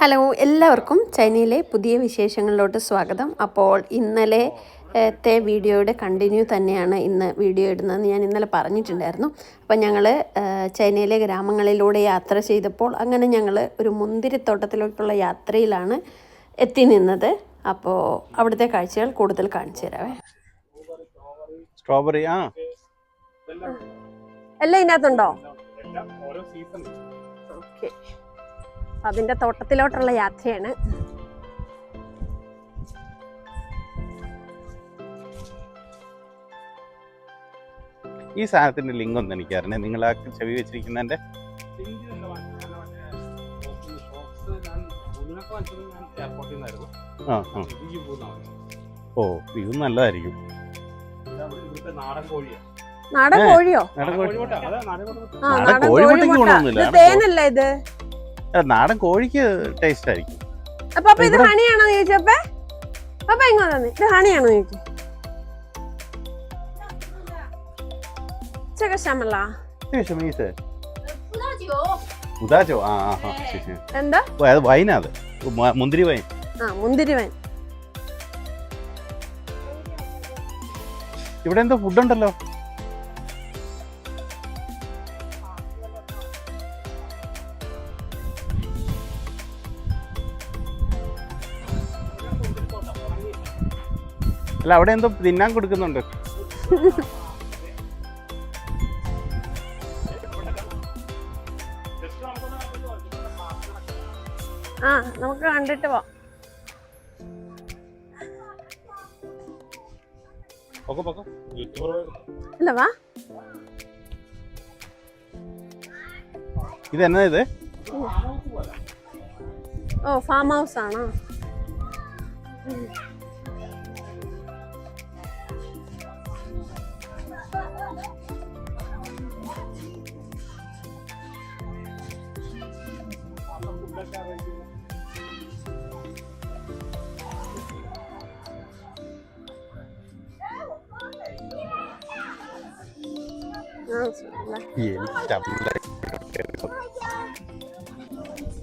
Hello എല്ലാവർക്കും ചൈനയിലെ പുതിയ വിശേഷങ്ങളിലോട്ട് സ്വാഗതം. അപ്പോൾ ഇന്നലെ ത്തെ വീഡിയോയുടെ കണ്ടിന്യൂ തന്നെയാണ് ഇന്ന് വീഡിയോ ഇടുന്നതെന്ന് ഞാൻ ഇന്നലെ പറഞ്ഞിട്ടുണ്ടായിരുന്നു. അപ്പോൾ ഞങ്ങൾ ചൈനയിലെ ഗ്രാമങ്ങളിലൂടെ യാത്ര ചെയ്തപ്പോൾ അങ്ങനെ ഞങ്ങൾ ഒരു മുന്തിരിത്തോട്ടത്തിലോട്ടുള്ള യാത്രയിലാണ് എത്തി നിന്നത്. അപ്പോൾ അവിടുത്തെ കാഴ്ചകൾ കൂടുതൽ കാണിച്ചു തരാവേ. സ്ട്രോബെറി ആ. എല്ലാം ഇതിനകത്തുണ്ടോ? ഓരോ സീസൺ ഓക്കെ അതിന്റെ തോട്ടത്തിലോട്ടുള്ള യാത്രയാണ്. ഈ സാധനത്തിന്റെ ലിങ്ക് ഒന്ന് എനിക്ക് അറിഞ്ഞേ നിങ്ങൾ ആ ചെവി വെച്ചിരിക്കുന്നതിന്റെ ഓ ഇത് നല്ലതായിരിക്കും. നാടൻ കോഴിയോ? നാടൻ കോഴി. ആ നാടൻ ഇത് തേനല്ലേ ഇത്? നാടൻ കോഴിക്ക് ടേസ്റ്റ് ആയിരിക്കും. അപ്പൊ ഇത് ഹണിയാണോ ചോദിച്ചപ്പേ അപ്പൊ? ഇങ്ങോ തന്നെ ഇത് ഹണിയാണോ ചോദിച്ചു എന്താ? ആ ഇവിടെ എന്തോ ഫുഡ് ഉണ്ടല്ലോ. അല്ല അവിടെ എന്തോ തിന്നാൻ കൊടുക്കുന്നുണ്ട്. ആ നമുക്ക് കണ്ടിട്ട് പോവാം. അല്ല വാ. ഇത് എന്നാ ഇത്? ഓ ഫാം ഹൗസ് ആണോ?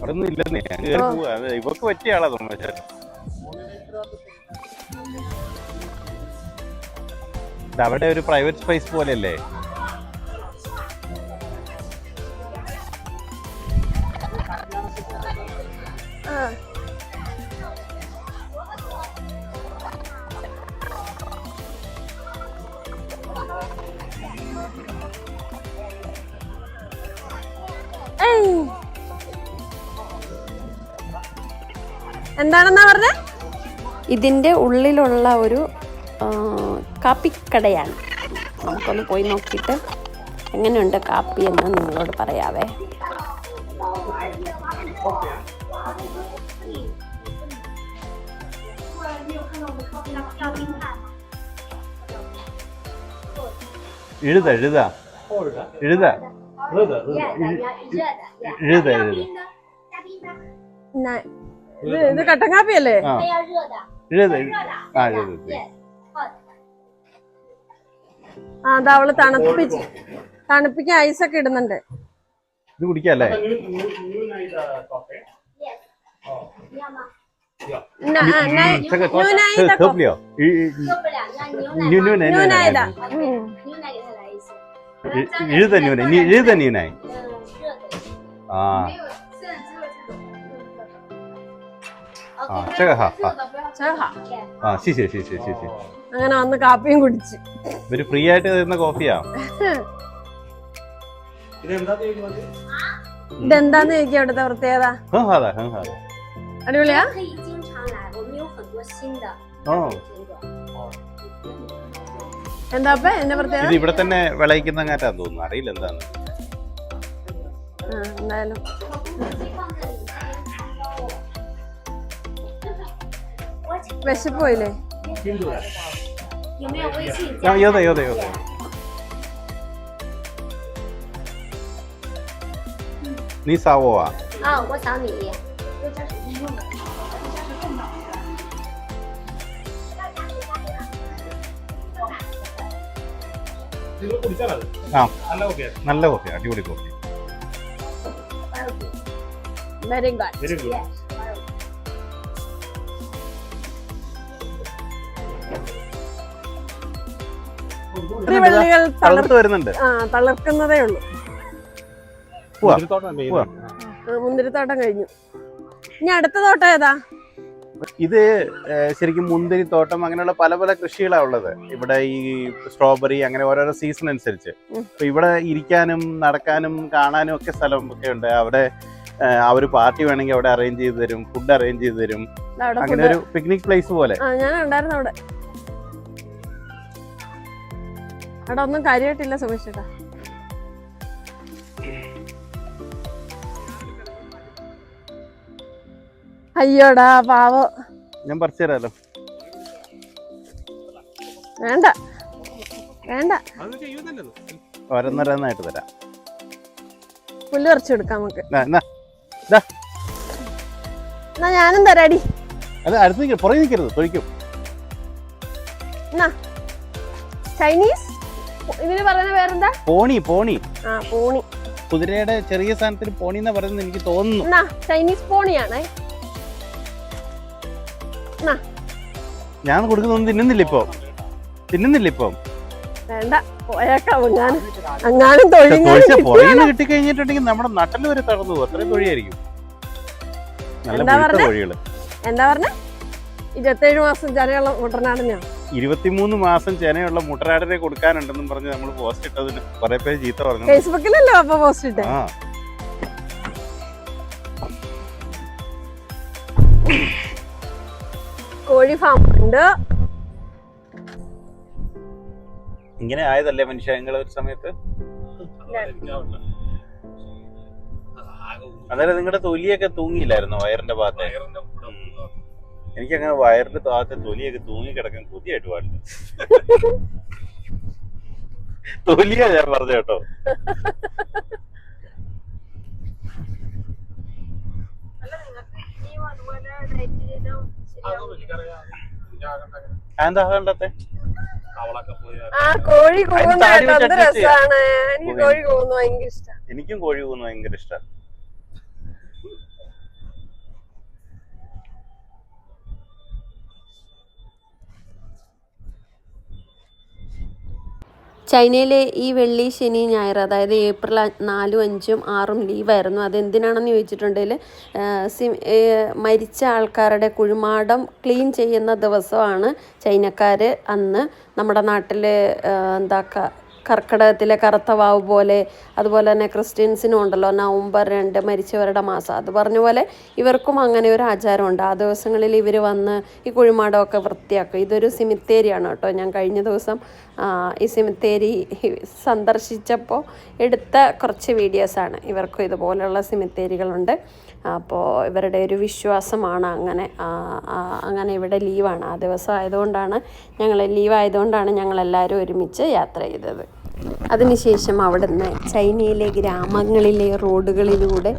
അവിടെ ഒന്നും ഇല്ലെന്നേ. ഞാൻ കയറി പോവാ. ഇവക്ക് പറ്റിയ ആളാ തോന്നുന്നു അവിടെ ഒരു പ്രൈവറ്റ് സ്പേസ് പോലെയല്ലേ? ആ. എന്താണെന്നാ പറഞ്ഞേ? ഇതിന്റെ ഉള്ളിലുള്ള ഒരു കാപ്പിക്കടയാണ്. നമുക്കൊന്ന് പോയി നോക്കിയിട്ട് എങ്ങനെയുണ്ട് കാപ്പി എന്ന് നിങ്ങളോട് പറയാവേ. എഴുതാ ഇത് ഇത് കട്ടൻ ഇടുന്നുണ്ട്. ഇത് കുടിക്കല്ലേ? തോപ്പിലിയോ എഴുതന്യൂന ആ ആ OK， 这个好好 热的不要 这个好 对 ആ ശരി ശരി ശരി ശരി ശരി അങ്ങനെ വന്ന് കാപ്പിയും കുടിച്ച് ഇവര് ഫ്രീ ആയിട്ട് തരുന്ന കോഫിയാ ഇതെന്താന്ന് ചോദിക്കുക അവിടുത്തെ പ്രത്യേകത 很好的很好的 അടിപൊളിയാ 可以经常来，我们有很多新的 ഓ 品种。 എന്താ അപ്പ എന്റെ പ്രത്യേകത ഇത് ഇവിടെ തന്നെ വിളയിക്കുന്ന കാറ്റാന്ന് തോന്നുന്നു അറിയില്ല എന്താണ് ആ, എന്തായാലും വിശപ്പ് പോയില്ലേ 有没有微信 ആ, 有的有的有的你扫我啊？ 啊？我扫你。 ആ നല്ല കോഫി അടിപൊളി coffee very good very good വള്ളികൾ തളർ തളർത്ത് വരുന്നുണ്ട്. ആ തളർക്കുന്നതേ ഉള്ളൂ. മുന്തിരിത്തോട്ടം. ആ, കഴിഞ്ഞു. ഇനി അടുത്ത തോട്ടം ഏതാ? ഇത് ശരിക്കും മുന്തിരിത്തോട്ടം അങ്ങനെയുള്ള പല പല കൃഷികളാണ് ഉള്ളത്. ഇവിടെ ഈ സ്ട്രോബെറി അങ്ങനെ ഓരോരോ സീസൺ അനുസരിച്ച്. അപ്പൊ ഇവിടെ ഇരിക്കാനും നടക്കാനും കാണാനും ഒക്കെ സ്ഥലം ഒക്കെ ഉണ്ട്. അവിടെ അവർ പാർട്ടി വേണമെങ്കിൽ അവിടെ അറേഞ്ച് ചെയ്ത് തരും ഫുഡ് അറേഞ്ച് ചെയ്ത് തരും. അങ്ങനെ ഒരു പിക്നിക് പ്ലേസ് പോലെ. ആ ഞാൻ ഉണ്ടായിരുന്നു അവിടെ. അവിടെ ഒന്നും കാര്യമായിട്ടില്ല സുമേഷേട്ടാ അയ്യോടാ പാവം. ഞാൻ പറിച്ചു തരാലോ. വേണ്ട വേണ്ട. ഓരോന്നോരോന്നായിട്ട് തരാം. പുല്ല് പറിച്ചു കൊടുക്കാം നമുക്ക്. എന്നാ, ഞാനും തരാടി അത് അടുത്ത് നിൽക്കരുത് പുറകെ നിൽക്കരുത് തൊഴിക്കും എന്നാ ചൈനീസ് ഇതിന് പറയുന്ന പേരെന്താ? പോണി പോണി. ആ പോണി. കുതിരയുടെ ചെറിയ സാധനത്തിന് പോണി എന്നാ പറയുന്നത് എനിക്ക് തോന്നുന്നു. എന്നാ ചൈനീസ് പോണിയാണ്. ഞാൻ കൊടുക്കുന്നൊന്നും തിന്നുന്നില്ല ഇപ്പൊ. തിന്നുന്നില്ല ഇപ്പൊ. വേണ്ട പോയേക്കാം അങ്ങാനും. കിട്ടിക്കഴിഞ്ഞിട്ടുണ്ടെങ്കിൽ നമ്മുടെ നട്ടൽ വരെ പോകും. അത്രയും എന്താ വെളുത്ത എന്താ പറഞ്ഞ? ഇരുപത്തേഴ് മാസം ജനയുള്ള മുട്ടനാടനെയോ ഇരുപത്തിമൂന്ന് മാസം ചെനയുള്ള മുട്ടനാടിനെ കൊടുക്കാനുണ്ടെന്നും പറഞ്ഞ് നമ്മൾ പോസ്റ്റ് ഇട്ടതിന് കുറെ പേര് ചീത്ത പറഞ്ഞു. ഫേസ്ബുക്കിലല്ലോ അപ്പൊ പോസ്റ്റ് ഇട്ടേ? ആ. കോഴി ഫാം ഉണ്ട്. ഇങ്ങനെ ആയതല്ലേ മനുഷ്യ നിങ്ങൾ ഒരു സമയത്ത്? അതായത് നിങ്ങളുടെ തൊലിയൊക്കെ തൂങ്ങിയില്ലായിരുന്നു വയറിന്റെ ഭാഗത്തെ? എനിക്കങ്ങനെ വയറിന്റെ താത്ത തൊലിയൊക്കെ തൂങ്ങി കിടക്കാൻ കൊതിയായിട്ട് പാടില്ല. തൊലിയാ ഞാൻ പറഞ്ഞ കേട്ടോ. എന്താ കണ്ടത്തെ കോഴി കൂവുന്ന രസാണ്. എനിക്ക് കോഴി. കോഴി കൂവുന്ന ഭയങ്കര ഇഷ്ടം. എനിക്കും കോഴി പോകുന്നു ഭയങ്കര ഇഷ്ടമാണ് ചൈനയിലെ ഈ വെള്ളി ശനി ഞായർ അതായത് ഏപ്രിൽ നാലും അഞ്ചും ആറും ലീവായിരുന്നു അതെന്തിനാണെന്ന് ചോദിച്ചിട്ടുണ്ടെങ്കിൽ സി മരിച്ച ആൾക്കാരുടെ കുഴിമാടം ക്ലീൻ ചെയ്യുന്ന ദിവസമാണ് ചൈനക്കാർ അന്ന് നമ്മുടെ നാട്ടിൽ എന്താ ക- കർക്കിടകത്തിലെ കറുത്ത വാവ് പോലെ അതുപോലെ തന്നെ ക്രിസ്ത്യൻസിനും ഉണ്ടല്ലോ നവംബർ രണ്ട് മരിച്ചവരുടെ മാസം. അത് പറഞ്ഞ പോലെ ഇവർക്കും അങ്ങനെ ഒരു ആചാരമുണ്ട്. ആ ദിവസങ്ങളിൽ ഇവർ വന്ന് ഈ കുഴിമാടമൊക്കെ വൃത്തിയാക്കും. ഇതൊരു സിമിത്തേരിയാണ് കേട്ടോ. ഞാൻ കഴിഞ്ഞ ദിവസം ഈ സിമിത്തേരി സന്ദർശിച്ചപ്പോൾ എടുത്ത കുറച്ച് വീഡിയോസാണ് ഇവർക്കും ഇതുപോലെയുള്ള സിമിത്തേരികളുണ്ട് അപ്പോൾ ഇവരുടെ ഒരു വിശ്വാസമാണ് അങ്ങനെ അങ്ങനെ ഇവിടെ ലീവാണ്. ആ ദിവസം ആയതുകൊണ്ടാണ് ഞങ്ങൾ ലീവായതുകൊണ്ടാണ് ഞങ്ങളെല്ലാവരും ഒരുമിച്ച് യാത്ര ചെയ്തത്. അതിനുശേഷം അവിടെ നിന്ന് ചൈനയിലെ ഗ്രാമങ്ങളിലെ റോഡുകളിലൂടെ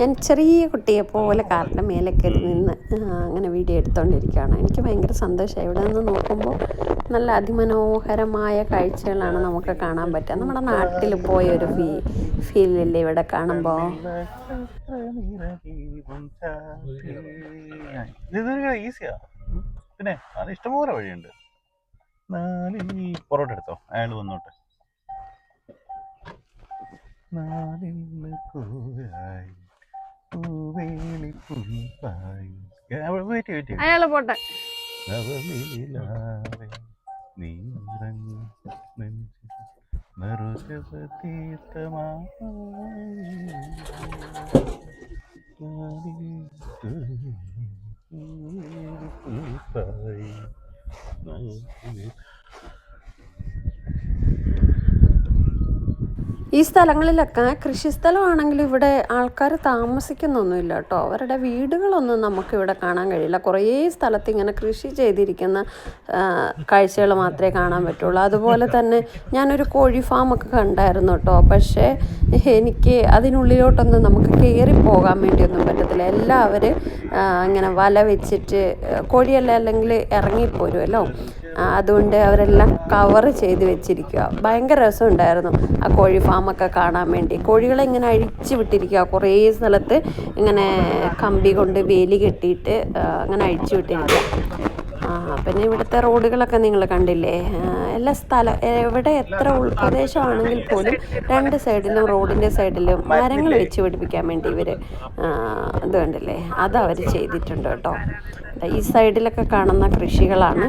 ഞാൻ ചെറിയ കുട്ടിയെ പോലെ കാറിന്റെ മേലൊക്കെ നിന്ന് അങ്ങനെ വീഡിയോ എടുത്തുകൊണ്ടിരിക്കുകയാണ് എനിക്ക് ഭയങ്കര സന്തോഷമായി. ഇവിടെ നിന്ന് നോക്കുമ്പോൾ നല്ല അതിമനോഹരമായ കാഴ്ചകളാണ് നമുക്ക് കാണാൻ പറ്റുക. നമ്മുടെ നാട്ടിൽ പോയ ഒരു ഫീ ഫീലില്ലേ ഇവിടെ കാണുമ്പോൾ? ഈസിയാ. പിന്നെ അത് ഇഷ്ടംപോലെ വഴിയുണ്ട്. പൊറോട്ട എടുത്തോ? അയാൾ വന്നോട്ടെ. നാലിന്ന് കൂരായി പൂവേലി പുൽപ്പായി വെയിറ്റ് വെയിറ്റ് അയാൾ പോട്ടെ. നവമിലാവേ നീറങ്ങി നെഞ്ചിൽ ഈ സ്ഥലങ്ങളിലൊക്കെ കൃഷിസ്ഥലമാണെങ്കിലും ഇവിടെ ആൾക്കാർ താമസിക്കുന്നൊന്നുമില്ല കേട്ടോ. അവരുടെ വീടുകളൊന്നും നമുക്കിവിടെ കാണാൻ കഴിയില്ല. കുറേ സ്ഥലത്ത് ഇങ്ങനെ കൃഷി ചെയ്തിരിക്കുന്ന കാഴ്ചകൾ മാത്രമേ കാണാൻ പറ്റുള്ളൂ. അതുപോലെ തന്നെ ഞാനൊരു കോഴി ഫാമൊക്കെ കണ്ടായിരുന്നു കേട്ടോ. പക്ഷേ എനിക്ക് അതിനുള്ളിലോട്ടൊന്നും നമുക്ക് കയറി പോകാൻ വേണ്ടിയൊന്നും പറ്റത്തില്ല. എല്ലാവരും ഇങ്ങനെ വല വെച്ചിട്ട് കോഴിയല്ല അല്ലെങ്കിൽ ഇറങ്ങിപ്പോരുമല്ലോ അതുകൊണ്ട് അവരെല്ലാം കവർ ചെയ്ത് വെച്ചിരിക്കുക ഭയങ്കര രസം ഉണ്ടായിരുന്നു ആ കോഴി ഫാമൊക്കെ കാണാൻ വേണ്ടി. കോഴികളെ ഇങ്ങനെ അഴിച്ചു വിട്ടിരിക്കുക കുറേ സ്ഥലത്ത് ഇങ്ങനെ കമ്പി കൊണ്ട് വേലി കെട്ടിയിട്ട് അങ്ങനെ അഴിച്ചു വിട്ടിരിക്കുക പിന്നെ ഇവിടുത്തെ റോഡുകളൊക്കെ നിങ്ങൾ കണ്ടില്ലേ? എല്ലാ സ്ഥലം എവിടെ എത്ര ഉൾപ്രദേശമാണെങ്കിൽ പോലും രണ്ട് സൈഡിലും റോഡിന്റെ സൈഡിലും മരങ്ങൾ വെച്ച് പിടിപ്പിക്കാൻ വേണ്ടി ഇവർ ഇത് കണ്ടില്ലേ? അത് അവർ ചെയ്തിട്ടുണ്ട് കേട്ടോ. ഈ സൈഡിലൊക്കെ കാണുന്ന കൃഷികളാണ്.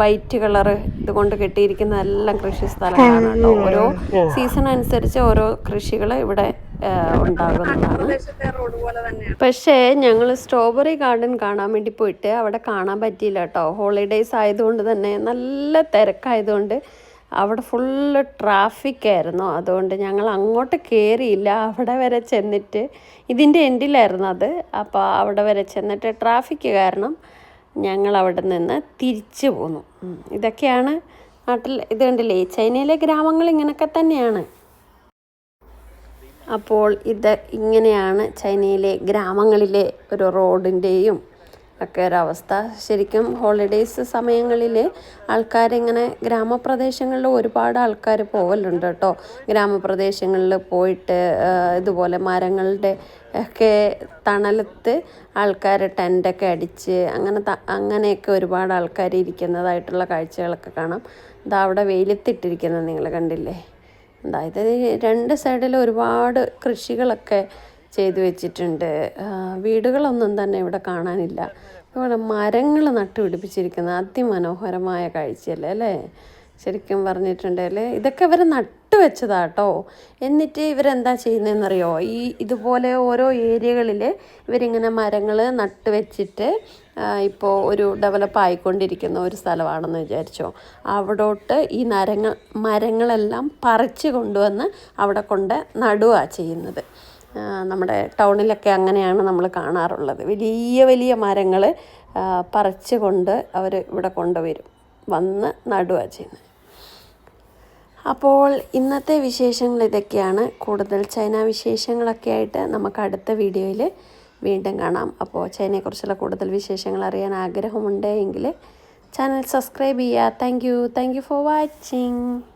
വൈറ്റ് കളർ ഇതുകൊണ്ട് കെട്ടിയിരിക്കുന്ന എല്ലാം കൃഷി സ്ഥലങ്ങളാണ് കേട്ടോ. ഓരോ സീസൺ അനുസരിച്ച് ഓരോ കൃഷികൾ ഇവിടെ പക്ഷേ ഞങ്ങൾ സ്ട്രോബെറി ഗാർഡൻ കാണാൻ വേണ്ടി പോയിട്ട് അവിടെ കാണാൻ പറ്റിയില്ല കേട്ടോ. ഹോളിഡേയ്സ് ആയതുകൊണ്ട് തന്നെ നല്ല തിരക്കായതുകൊണ്ട് അവിടെ ഫുള്ള് ട്രാഫിക് ആയിരുന്നു. അതുകൊണ്ട് ഞങ്ങൾ അങ്ങോട്ട് കയറിയില്ല അവിടെ വരെ ചെന്നിട്ട് ഇതിന്റെ എൻഡിലായിരുന്നു അത്. അപ്പോൾ അവിടെ വരെ ചെന്നിട്ട് ട്രാഫിക് കാരണം ഞങ്ങൾ അവിടെ നിന്ന് തിരിച്ചു പോന്നു. ഇതൊക്കെയാണ് നാട്ടിൽ ഇത് കണ്ടില്ലേ? ചൈനയിലെ ഗ്രാമങ്ങൾ ഇങ്ങനെയൊക്കെ തന്നെയാണ്. അപ്പോൾ ഇത് ഇങ്ങനെയാണ് ചൈനയിലെ ഗ്രാമങ്ങളിലെ ഒരു റോഡിന്റെയും ഒക്കെ ഒരവസ്ഥ ശരിക്കും ഹോളിഡേയ്സ് സമയങ്ങളിൽ ആൾക്കാരിങ്ങനെ ഗ്രാമപ്രദേശങ്ങളിൽ ഒരുപാട് ആൾക്കാർ പോകലുണ്ട് കേട്ടോ. ഗ്രാമപ്രദേശങ്ങളിൽ പോയിട്ട് ഇതുപോലെ മരങ്ങളുടെ ഒക്കെ തണലത്ത് ആൾക്കാർ ടെന്റൊക്കെ അടിച്ച് അങ്ങനെ അങ്ങനെയൊക്കെ ഒരുപാട് ആൾക്കാർ ഇരിക്കുന്നതായിട്ടുള്ള കാഴ്ചകളൊക്കെ കാണാം. ഇതാ അവിടെ വെയിലത്തിട്ടിരിക്കുന്നത് നിങ്ങൾ കണ്ടില്ലേ? അതായത് രണ്ട് സൈഡിൽ ഒരുപാട് കൃഷികളൊക്കെ ചെയ്തു വെച്ചിട്ടുണ്ട്. വീടുകളൊന്നും തന്നെ ഇവിടെ കാണാനില്ല. ഇവിടെ മരങ്ങൾ നട്ടുപിടിപ്പിച്ചിരിക്കുന്ന അതിമനോഹരമായ കാഴ്ചയല്ലേ അല്ലേ? ശരിക്കും പറഞ്ഞിട്ടുണ്ടെങ്കിൽ ഇതൊക്കെ ഇവർ നട്ടു വെച്ചതാട്ടോ. എന്നിട്ട് ഇവരെന്താ ചെയ്യുന്നതെന്നറിയോ ഈ ഇതുപോലെ ഓരോ ഏരിയകളിൽ ഇവരിങ്ങനെ മരങ്ങൾ നട്ടു വെച്ചിട്ട് ഇപ്പോൾ ഒരു ഡെവലപ്പ് ആയിക്കൊണ്ടിരിക്കുന്ന ഒരു സ്ഥലമാണെന്ന് വിചാരിച്ചോ. അവിടോട്ട് ഈ നരങ്ങൾ മരങ്ങളെല്ലാം പറിച്ച് കൊണ്ടുവന്ന് അവിടെ കൊണ്ട് നടുക ചെയ്യുന്നത്. നമ്മുടെ ടൗണിലൊക്കെ അങ്ങനെയാണ് നമ്മൾ കാണാറുള്ളത്. വലിയ വലിയ മരങ്ങൾ പറിച്ച് കൊണ്ട് അവർ ഇവിടെ കൊണ്ടുവരും. വന്ന് നടുക ചെയ്യുന്നത്. അപ്പോൾ ഇന്നത്തെ വിശേഷങ്ങൾ ഇതൊക്കെയാണ്. കൂടുതൽ ചൈന വിശേഷങ്ങളൊക്കെ ആയിട്ട് നമുക്ക് അടുത്ത വീഡിയോയിൽ വീണ്ടും കാണാം. അപ്പോൾ ചൈനയെക്കുറിച്ചുള്ള കൂടുതൽ വിശേഷങ്ങൾ അറിയാൻ ആഗ്രഹമുണ്ട് എങ്കിൽ ചാനൽ സബ്സ്ക്രൈബ് ചെയ്യുക. Thank you. Thank you for watching.